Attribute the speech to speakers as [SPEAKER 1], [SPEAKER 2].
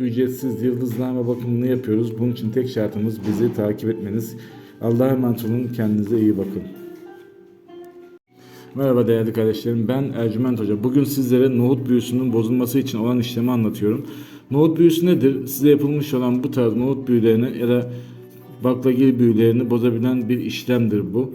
[SPEAKER 1] ücretsiz yıldızname bakımını yapıyoruz. Bunun için tek şartımız bizi takip etmeniz. Allah'a emanet olun. Kendinize iyi bakın. Merhaba değerli kardeşlerim. Ben Ercüment Hoca. Bugün sizlere nohut büyüsünün bozulması için olan işlemi anlatıyorum. Nohut büyüsü nedir? Size yapılmış olan bu tarz nohut büyülerini ya da baklagil büyülerini bozabilen bir işlemdir bu.